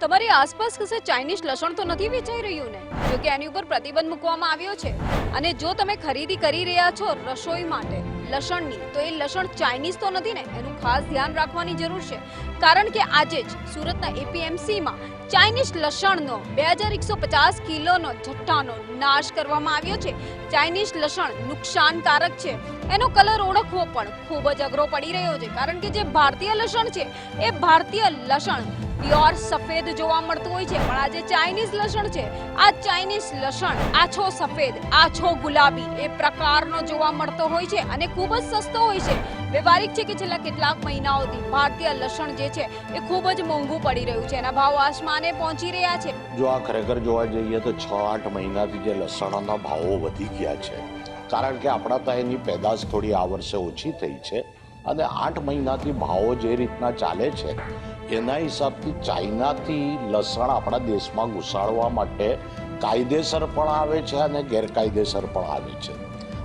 તમારી આસપાસ કશે ચાઇનીઝ લસણ તો નથી વેચાઈ રહ્યું ને? જો કે એની ઉપર પ્રતિબંધ મૂકવામાં આવ્યો છે. અને જો તમે ખરીદી કરી રહ્યા છો રસોઈ માટે લસણની, તો એ લસણ ચાઇનીઝ તો નથી ને? એનું ખાસ ધ્યાન રાખવાની જરૂર છે. કારણ કે આજે જ સુરતના એપીએમસીમાં ચાઇનીઝ લસણનો બે હજાર એકસો પચાસ કિલોનો જથ્થાનો નાશ કરવામાં આવ્યો છે. ચાઇનીઝ લસણ નુકસાનકારક છે. એનો કલર ઓળખવો પણ ખૂબ જ અઘરો પડી રહ્યો છે. કારણ કે જે ભારતીય લસણ છે, એ ભારતીય લસણ પ્યોર સફેદ જોવા મળતું હોય છે. પણ આ જે ચાઇનીઝ લસણ છે, આ ચાઇનીઝ લસણ આછો સફેદ, આછો ગુલાબી એ પ્રકારનો જોવા મળતો હોય છે અને ખૂબ જ સસ્તો હોય છે. વ્યવહારિક છે કે છેલ્લા કેટલાક મહિનાઓથી ભારતીય લસણ જે છે એ ખૂબ જ મોંઘું પડી રહ્યું છે. એના ભાવ આસમાને પહોંચી રહ્યા છે. જો આ ખરેખર જોવા જઈએ તો છ, આઠ મહિનાથી જે લસણના ભાવો વધી ગયા છે, કારણ કે આપણા ત્યાં એની પેદાશ થોડી આ વર્ષે ઓછી થઈ છે અને આઠ મહિનાથી ભાવો જે રીતના ચાલે છે, એના હિસાબથી ચાઇનાથી લસણ આપણા દેશમાં ઘુસાડવા માટે કાયદેસર પણ આવે છે અને ગેરકાયદેસર પણ આવે છે.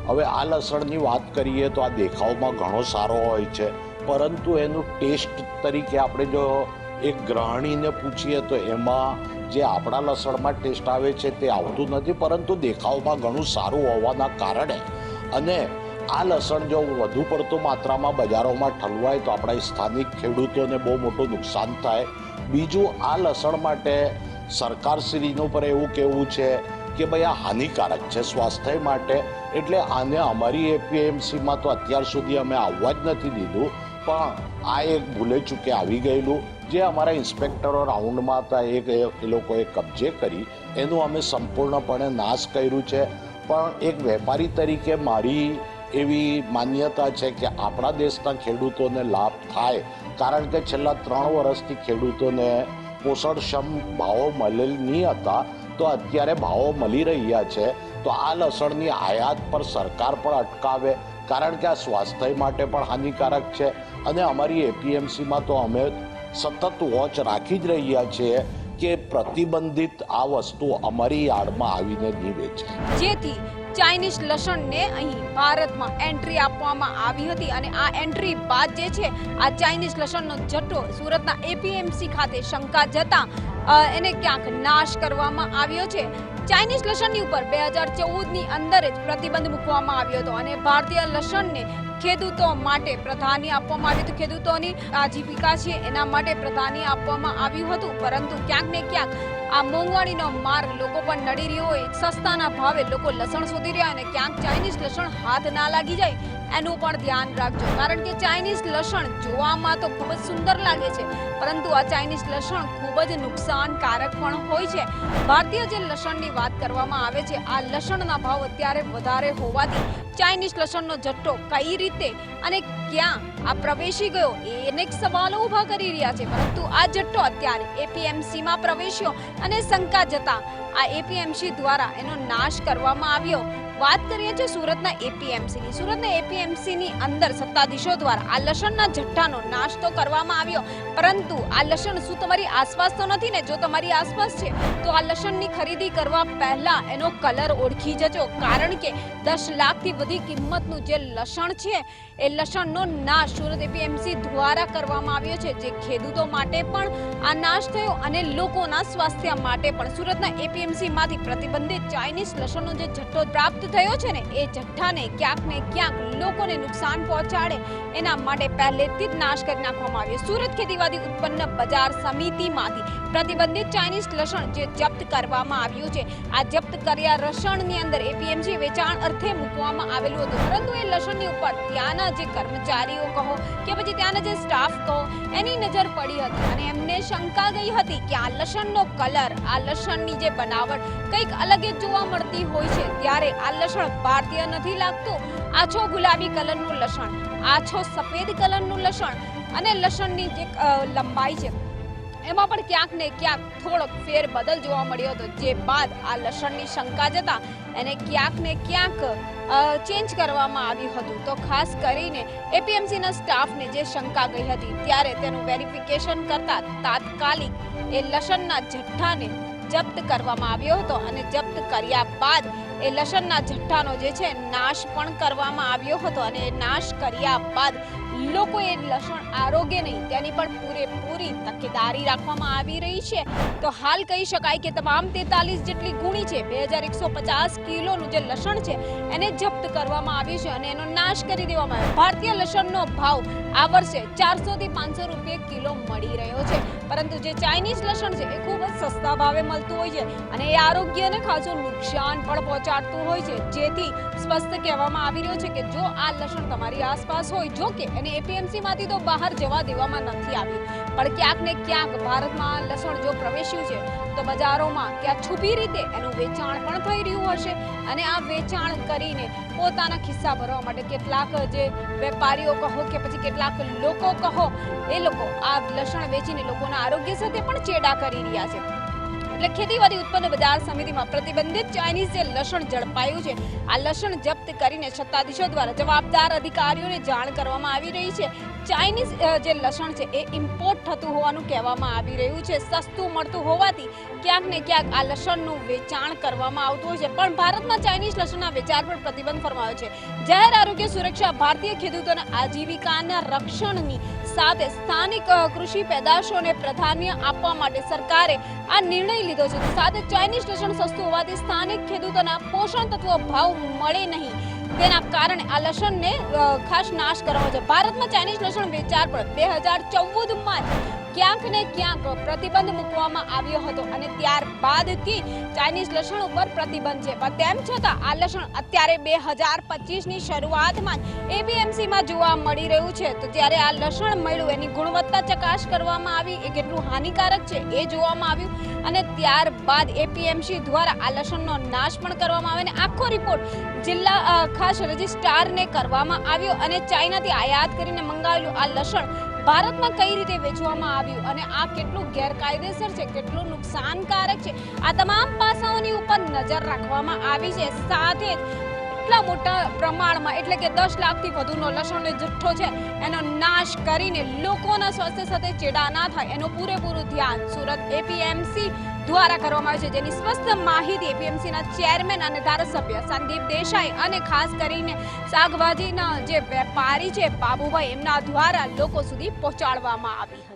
હવે આ લસણની વાત કરીએ તો આ દેખાવમાં ઘણો સારો હોય છે. પરંતુ એનું ટેસ્ટ તરીકે આપણે જો એક ગ્રહણીને પૂછીએ તો એમાં જે આપણા લસણમાં ટેસ્ટ આવે છે તે આવતું નથી, પરંતુ દેખાવમાં ઘણું સારું હોવાના કારણે. અને આ લસણ જો વધુ પડતું માત્રામાં બજારોમાં ઠલવાય તો આપણા સ્થાનિક ખેડૂતોને બહુ મોટું નુકસાન થાય. બીજું, આ લસણ માટે સરકારશ્રીનું પણ એવું કહેવું છે કે ભાઈ આ હાનિકારક છે સ્વાસ્થ્ય માટે. એટલે આને અમારી એપીએમસીમાં તો અત્યાર સુધી અમે આવવા જ નથી દીધું. પણ આ એક ભૂલે ચૂકે આવી ગયેલું. જે અમારા ઇન્સ્પેક્ટરો રાઉન્ડમાં હતા, એક એ લોકોએ કબજે કરી. એનું અમે સંપૂર્ણપણે નાશ કર્યું છે. પણ એક વેપારી તરીકે મારી એવી માન્યતા છે કે આપણા દેશના ખેડૂતોને લાભ થાય. કારણ કે છેલ્લા ત્રણ વર્ષથી ખેડૂતોને પોષણક્ષમ ભાવો મળેલ નહીં હતા. તો અત્યારે ભાવો મળી રહ્યા છે. તો આ લસણની આયાત પર સરકાર પણ અટકાવે, કારણ કે આ સ્વાસ્થ્ય માટે પણ હાનિકારક છે. અને અમારી એપીએમસીમાં તો અમે સતત વોચ રાખી જ રહ્યા છીએ કે પ્રતિબંધિત આ વસ્તુ અમારી યાર્ડમાં આવીને નહીં વેચાય જેથી ચાઇનીઝ લસણને અહીં ભારતમાં એન્ટ્રી આપવામાં આવી હતી અને આ એન્ટ્રી બાદ જે છે, આ ચાઇનીઝ લસણનો જથ્થો સુરતના એપીએમસી ખાતે શંકા જતા એને ક્યાંક નાશ કરવામાં આવ્યો છે. ચાઇનીઝ લસણની ઉપર બે હજાર ચૌદની અંદર જ પ્રતિબંધ મૂકવામાં આવ્યો હતો અને ભારતીય લસણને ખેડૂતો માટે પ્રાધાન્ય આપવામાં આવ્યું હતું. ખેડૂતોની આજીવિકા છે, એના માટે પ્રાધાન્ય આપવામાં આવ્યું હતું. પરંતુ ક્યાંક ને ક્યાંક આ મોંઘવાળીનો માર્ગ લોકો પર નડી રહ્યો હોય, સસ્તાના ભાવે લોકો લસણ શોધી રહ્યા અને ક્યાંક ચાઇનીઝ લસણ હાથ ના લાગી જાય, એનું પણ ધ્યાન રાખજો. કારણ કે ચાઇનીઝ લસણ જોવામાં તો ખૂબ જ સુંદર લાગે છે, પરંતુ આ ચાઇનીઝ લસણ ખૂબ જ નુકસાનકારક પણ હોય છે. ભારતીય જે લસણની વાત કરવામાં આવે છે, આ લસણના ભાવ અત્યારે વધારે હોવાથી ચાઇનીઝ લસણનો જથ્થો કઈ રીતે અને ક્યાં? આ પ્રવેશી ગયો. એ અનેક સવાલો ઊભા કરી રહ્યા છે, પરંતુ આ જથ્થો અત્યારે એપીએમસીમાં પ્રવેશ્યો અને શંકા જતા. આ એપીએમસી દ્વારા એનો નાશ કરવામાં આવ્યો. વાત કરીએ છીએ સુરતના એપીએમસીની. સુરતના એપીએમસીની અંદર સત્તાધીશો દ્વારા આ લસણના જથ્થાનો નાશ તો કરવામાં આવ્યો, પરંતુ આ લસણ શું તમારી આસપાસ તો નથી ને? જો તમારી આસપાસ છે, તો આ લસણની ખરીદી કરવા પહેલા એનો કલર ઓળખી જજો. કારણ કે દસ લાખથી વધી કિંમતનું જે લસણ છે એ લસણનો નાશ સુરત એપીએમસી દ્વારા કરવામાં આવ્યો છે. જે ખેડૂતો માટે પણ આ નાશ થયો અને લોકોના સ્વાસ્થ્ય માટે પણ. સુરતના એપીએમસી માંથી પ્રતિબંધિત ચાઇનીઝ લસણનો જે જથ્થો પ્રાપ્ત થયો છે ને, એ જથ્થાને ક્યાંક ને ક્યાંક લોકોને નુકસાન પહોંચાડે. એના માટે પહેલેથી જ નાશ કરી નાખવામાં આવ્યો. સુરત ખેતીવાડી ઉત્પન્ન બજાર સમિતિમાંથી પ્રતિબંધિત ચાઇનીઝ લસણ જે જપ્ત કરવામાં આવ્યું છે. આ જપ્ત કર્યા લસણની અંદર એપીએમસી વેચાણ અર્થે મૂકવામાં આવેલું હતું. પરંતુ એ લસણની ઉપર ત્યાંના જે કર્મચારીઓ કહો કે પછી ત્યાંના જે સ્ટાફ કહો, એની નજર પડી હતી અને એમને શંકા ગઈ હતી કે આ લસણનો કલર આ લસણની જે બનાવટ કંઈક અલગ જ જોવા મળતી હોય છે. ત્યારે આ લસણ ભારતીય નથી લાગતું. આછો ગુલાબી કલરનું લસણ આછો સફેદ કલરનું લસણ અને લસણની જે લંબાઈ છે. એમાં પણ ક્યાંક ને ક્યાંક થોડોક ફેર બદલ જોવા મળ્યો હતો. જે બાદ આ લસણની શંકા જતા એને ક્યાંક ને ક્યાંક ચેન્જ કરવામાં આવ્યું હતું. તો ખાસ કરીને એપીએમસીના સ્ટાફને જે શંકા ગઈ હતી, ત્યારે તેનું વેરિફિકેશન કરતા તાત્કાલિક એ લસણના જથ્થાને જપ્ત કરવામાં આવ્યો હતો અને જપ્ત કર્યા બાદ એ લસણના જથ્થાનો જે છે, નાશ પણ કરવામાં આવ્યો હતો અને નાશ કર્યા બાદ લોકોએ લસણ આરોગ્ય નહીં, તેની પણ પૂરેપૂરી તકેદારી રાખવામાં આવી રહી છે. તો હાલ કહી શકાય કે તમામ તેતાલીસ જેટલી ગુણી છે, બે હજાર એકસો પચાસ કિલોનું જે લસણ છે, એને જપ્ત કરવામાં આવ્યું છે અને એનો નાશ કરી દેવામાં આવ્યો. ભારતીય લસણનો ભાવ આ વર્ષે ચારસો થી પાંચસો રૂપિયા કિલો મળી રહ્યો છે. પરંતુ જે ચાઇનીઝ લસણ છે, એ ખૂબ જ સસ્તા ભાવે મળતું હોય છે અને એ આરોગ્યને ખાસું નુકસાન પણ પહોંચાડતું હોય છે. જેથી સ્વસ્થ કહેવામાં આવી રહ્યું છે કે જો આ લસણ તમારી આસપાસ હોય, જો કે એને એપીએમસી માંથી તો બહાર જવા દેવામાં નથી આવી. પણ ક્યાંક ને ક્યાંક ભારતમાં લસણ જો પ્રવેશ્યું છે, તો બજારોમાં ક્યાં છુપી રીતે એનું વેચાણ પણ થઈ રહ્યું હશે. અને આ વેચાણ કરીને પોતાના ખિસ્સા ભરવા માટે કેટલાક જે વેપારીઓ કહો કે પછી કેટલાક લોકો કહો, એ લોકો આ લસણ વેચીને લોકોના આરોગ્ય સાથે પણ ચેડા કરી રહ્યા છે. એટલે ખેતીવાડી ઉત્પન્ન બજાર સમિતિમાં પ્રતિબંધિત ચાઇનીઝ જે લસણ ઝડપાયું છે, આ લસણ જપ્ત કરીને સત્તાધીશો દ્વારા જવાબદાર અધિકારીઓને જાણ કરવામાં આવી રહી છે. ચાઇનીઝ જે લસણ છે એ ઇમ્પોર્ટ થતું હોવાનું કહેવામાં આવી રહ્યું છે. સસ્તું મળતું હોવાથી ક્યાંક ને ક્યાંક આ લસણનું વેચાણ કરવામાં આવતું હોય છે. પણ ભારતમાં ચાઇનીઝ લસણના વેચાણ પર પ્રતિબંધ ફરમાયો છે. જાહેર આરોગ્ય સુરક્ષા ભારતીય ખેડૂતોના આજીવિકાના રક્ષણની સાથે સ્થાનિક કૃષિ પેદાશોને પ્રાધાન્ય આપવા માટે સરકારે આ નિર્ણય લીધો છે. સાથે ચાઇનીઝ લસણ સસ્તું હોવાથી સ્થાનિક ખેડૂતોના પોષણ તત્વો ભાવ મળે નહીં. તેના કારણે આ લસણને ખાસ નાશ કરવામાં છે. ભારતમાં ચાઇનીઝ લસણ વેચાણ પર બે હજાર ચૌદમાં ક્યાંક ને ક્યાંક પ્રતિબંધ મૂકવામાં આવ્યો હતો અને ત્યારબાદથી ચાઇનીઝ લસણ ઉપર પ્રતિબંધ છે. પણ તેમ છતાં આ લસણ અત્યારે બે હજાર પચીસની શરૂઆતમાં એપીએમસીમાં જોવા મળી રહ્યું છે. તો ત્યારે આ લસણ મળ્યું, એની ગુણવત્તા ચકાસ કરવામાં આવી, એ કેટલું હાનિકારક છે એ જોવામાં આવ્યું અને ત્યારબાદ એપીએમસી દ્વારા આ લસણનો નાશ પણ કરવામાં આવ્યો અને આખો રિપોર્ટ જિલ્લા ખાસ રજિસ્ટ્રારને કરવામાં આવ્યો અને ચાઇનાથી આયાત કરીને મંગાવેલું આ લસણ ભારતમાં કઈ રીતે વેચવામાં આવ્યું અને આ કેટલું ગેરકાયદેસર છે, કેટલું નુકસાનકારક છે, આ તમામ પાસાઓની ઉપર નજર રાખવામાં આવી છે. સાથે જ એટલા મોટા પ્રમાણમાં, એટલે કે દસ લાખથી વધુનો લસણનો જથ્થો છે, એનો નાશ કરીને લોકોના સ્વાસ્થ્ય સાથે ચેડા ના થાય. એનું પૂરેપૂરું ધ્યાન સુરત એપીએમસી દ્વારા કરવામાં આવ્યું છે, જેની સ્વસ્થ માહિતી એપીએમસીના ચેરમેન અને ધારાસભ્ય સંદીપ દેસાઈ અને ખાસ કરીને શાકભાજીના જે વેપારી છે, બાબુભાઈ, એમના દ્વારા લોકો સુધી પહોંચાડવામાં આવી